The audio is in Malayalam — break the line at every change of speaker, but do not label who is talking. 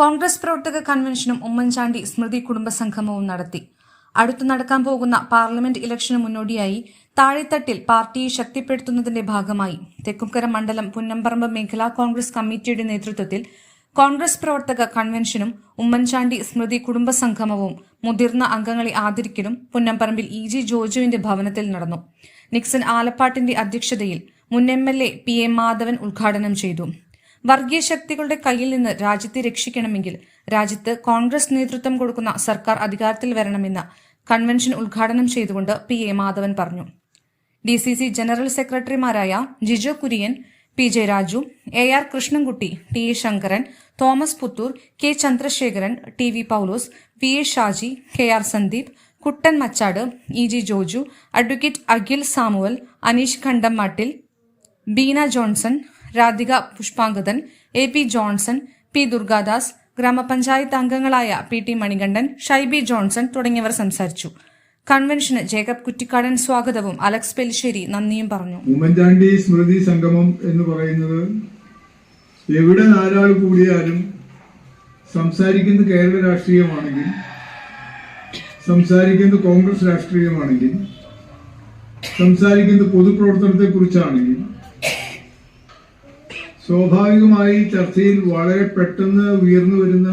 കോൺഗ്രസ് പ്രവർത്തക കൺവെൻഷനും ഉമ്മൻചാണ്ടി സ്മൃതി കുടുംബ സംഗമവും നടത്തി. അടുത്തു നടക്കാൻ പോകുന്ന പാർലമെന്റ് ഇലക്ഷന് മുന്നോടിയായി താഴെത്തട്ടിൽ പാർട്ടിയെ ശക്തിപ്പെടുത്തുന്നതിന്റെ ഭാഗമായി. തെക്കുംകര മണ്ഡലം പുന്നമ്പറമ്പ് മേഖലാ കോൺഗ്രസ് കമ്മിറ്റിയുടെ നേതൃത്വത്തിൽ കോൺഗ്രസ് പ്രവർത്തക കൺവെൻഷനും ഉമ്മൻചാണ്ടി സ്മൃതി കുടുംബ സംഗമവും മുതിർന്ന അംഗങ്ങളെ ആദരിക്കലും പുന്നമ്പറമ്പിൽ ഇ ജി ജോജുവിന്റെ ഭവനത്തിൽ നടന്നു. നിക്സൺ ആലപ്പാട്ടിന്റെ അധ്യക്ഷതയിൽ മുൻ M L A P M Madhavan ഉദ്ഘാടനം ചെയ്തു. വർഗീയ ശക്തികളുടെ കയ്യിൽ നിന്ന് രാജ്യത്തെ രക്ഷിക്കണമെങ്കിൽ രാജ്യത്ത് കോൺഗ്രസ് നേതൃത്വം കൊടുക്കുന്ന സർക്കാർ അധികാരത്തിൽ വരണമെന്ന് കൺവെൻഷൻ ഉദ്ഘാടനം ചെയ്തുകൊണ്ട് പി എ മാധവൻ പറഞ്ഞു. ഡി സി സി ജനറൽ സെക്രട്ടറിമാരായ Jijo Kurian P J Raju A R Krishnankutty T A Sankaran Thomas Puthur K Chandrasekharan T V Paulose V A Shaji K R Sandeep Kuttan Machad E G Joju advocate Akhil Samuel Aneesh Khandam Mattil Beena Johnson Radhika Pushpangathan A P Johnson P Durgadas ഗ്രാമപഞ്ചായത്ത് അംഗങ്ങളായ P T Manikandan Shaibi Johnson തുടങ്ങിയവർ സംസാരിച്ചു. കൺവെൻഷന് ജേക്കബ് കുറ്റിക്കാടൻ സ്വാഗതവും അലക്സ് പെലിശ്ശേരി നന്ദിയും പറഞ്ഞു.
ഉമ്മൻചാണ്ടി സ്മൃതി സംഗമം എന്ന് പറയുന്നത് എവിടെ നാലാൾ കൂടിയാലും സംസാരിക്കുന്ന കേരള രാഷ്ട്രീയമാണെങ്കിൽ സംസാരിക്കുന്ന കോൺഗ്രസ് രാഷ്ട്രീയമാണെങ്കിൽ സംസാരിക്കുന്ന പൊതുപ്രവർത്തനത്തെ കുറിച്ചാണെങ്കിൽ സ്വാഭാവികമായി ചർച്ചയിൽ വളരെ പെട്ടെന്ന് ഉയർന്നു വരുന്ന